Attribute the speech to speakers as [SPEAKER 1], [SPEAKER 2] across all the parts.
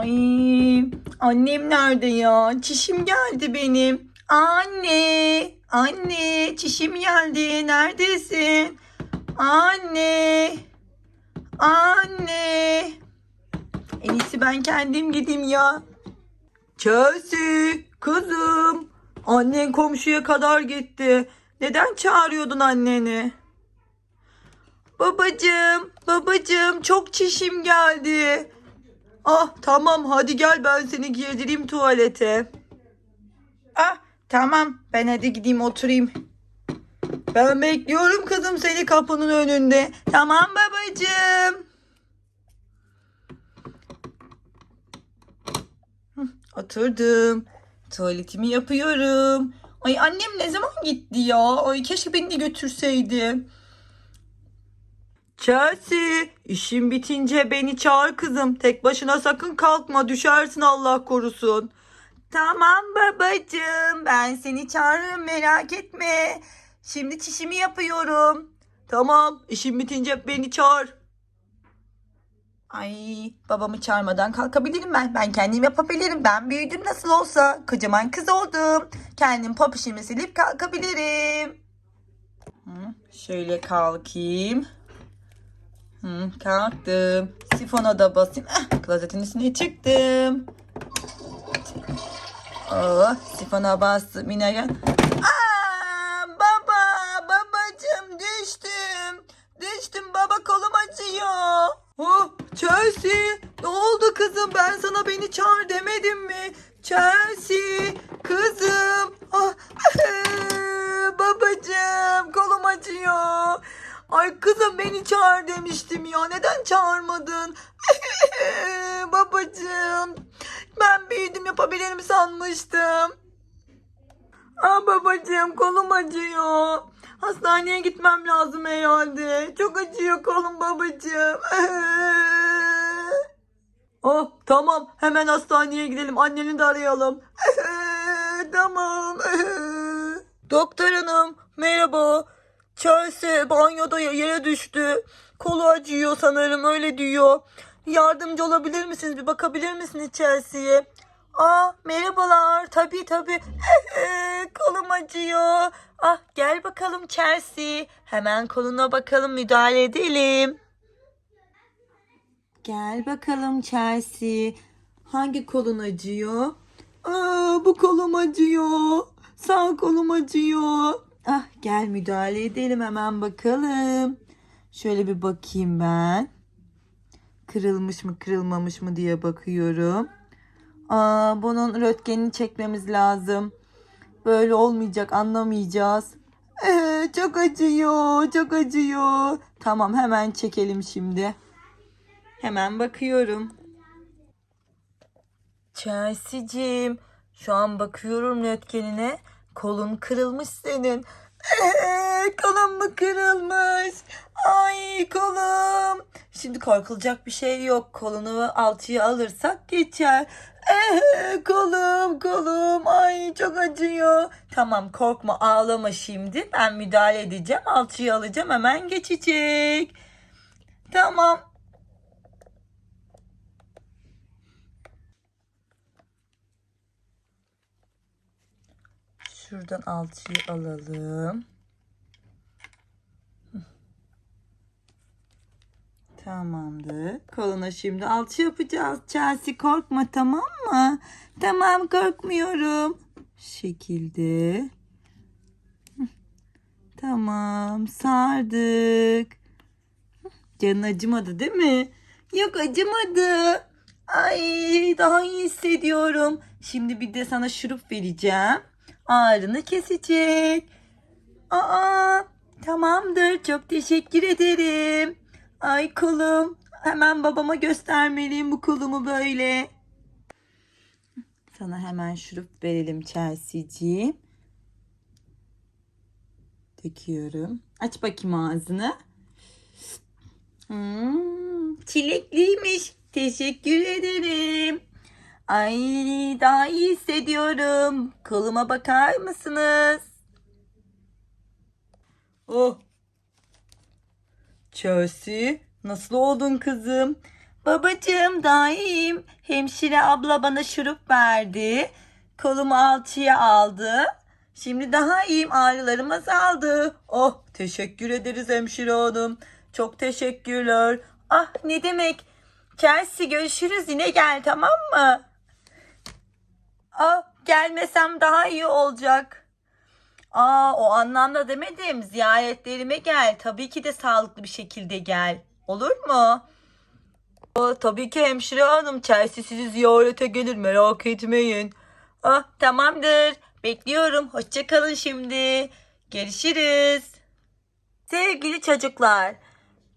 [SPEAKER 1] Ay annem nerede ya? Çişim geldi benim. Anne, anne çişim geldi. Neredesin? Anne, anne. En iyisi ben kendim gideyim ya. Chelsea, kızım. Annen komşuya kadar gitti. Neden çağırıyordun anneni? Babacım, babacım çok çişim geldi. Ah tamam hadi gel ben seni girdireyim tuvalete. Ah tamam ben hadi gideyim oturayım. Ben bekliyorum kızım seni kapının önünde. Tamam babacığım. Oturdum. Tuvaletimi yapıyorum. Ay annem ne zaman gitti ya? Ay keşke beni de götürseydi. Chelsea, işin bitince beni çağır kızım. Tek başına sakın kalkma, düşersin Allah korusun. Tamam babacığım, ben seni çağırırım merak etme. Şimdi çişimi yapıyorum. Tamam, işin bitince beni çağır. Ay, babamı çağırmadan kalkabilirim ben. Ben kendim yapabilirim. Ben büyüdüm nasıl olsa. Kocaman kız oldum. Kendim popişimi silip kalkabilirim. Şöyle kalkayım. Hı, kalktım. Sifona da basayım. Ah, klozetin üstüne çıktım. Oh, sifona bastım. Yine gel. Baba, babacım düştüm. Düştüm baba kolum acıyor. Oh, Chelsea, ne oldu kızım? Ben sana beni çağır demedim mi? Chelsea, kızım. Kızım beni çağır demiştim ya. Neden çağırmadın? Babacığım. Ben büyüdüm yapabilirim sanmıştım. Aa babacığım kolum acıyor. Hastaneye gitmem lazım herhalde. Çok acıyor kolum babacığım. oh tamam hemen hastaneye gidelim. Anneni de arayalım. tamam. Doktor hanım merhaba. Chelsea banyoda yere düştü. Kolu acıyor sanırım öyle diyor. Yardımcı olabilir misiniz? Bir bakabilir misiniz Chelsea'ye? Aa merhabalar. Tabii tabii. Kolum acıyor. Ah gel bakalım Chelsea. Hemen koluna bakalım müdahale edelim. Gel bakalım Chelsea. Hangi kolun acıyor? Aa, bu kolum acıyor. Sağ kolum acıyor. Ah gel müdahale edelim hemen bakalım. Şöyle bir bakayım ben. Kırılmış mı kırılmamış mı diye bakıyorum. Aa, bunun röntgenini çekmemiz lazım. Böyle olmayacak anlamayacağız. Ee, çok acıyor çok acıyor. Tamam hemen çekelim şimdi. Hemen bakıyorum. Chelsea'cim şu an bakıyorum röntgenine. Kolun kırılmış senin. Ee, kolum mu kırılmış? Ay kolum. Şimdi korkulacak bir şey yok. Kolunu alçıya alırsak geçer. Ee, kolum kolum. Ay çok acıyor. Tamam korkma ağlama şimdi. Ben müdahale edeceğim. Alçıya alacağım hemen geçecek. Tamam. Şuradan alçıyı alalım. Tamamdır. Koluna şimdi alçı yapacağız. Chelsea korkma tamam mı? Tamam korkmuyorum. Şekilde. Tamam sardık. Canın acımadı değil mi? Yok acımadı. Ay daha iyi hissediyorum. Şimdi bir de sana şurup vereceğim ağrını kesecek. Aa, tamamdır. Çok teşekkür ederim. Ay kolum. Hemen babama göstermeliyim bu kolumu böyle. Sana hemen şurup verelim Chelsea'ciğim. Döküyorum. Aç bakayım ağzını. Hmm, çilekliymiş. Teşekkür ederim. Ay daha iyi hissediyorum. Koluma bakar mısınız? Oh. Chelsea nasıl oldun kızım? Babacığım daha iyiyim. Hemşire abla bana şurup verdi. Kolumu alçıya aldı. Şimdi daha iyiyim. Ağrılarım azaldı. Oh teşekkür ederiz hemşire hanım. Çok teşekkürler. Ah ne demek. Chelsea görüşürüz yine gel tamam mı? Ah gelmesem daha iyi olacak. Aa o anlamda demedim. Ziyaretlerime gel. Tabii ki de sağlıklı bir şekilde gel. Olur mu? Aa, tabii ki hemşire hanım. Chelsea sizi ziyarete gelir merak etmeyin. Ah tamamdır. Bekliyorum. Hoşçakalın şimdi. Görüşürüz. Sevgili çocuklar.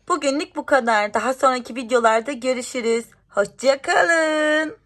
[SPEAKER 1] Bugünlük bu kadar. Daha sonraki videolarda görüşürüz. Hoşçakalın.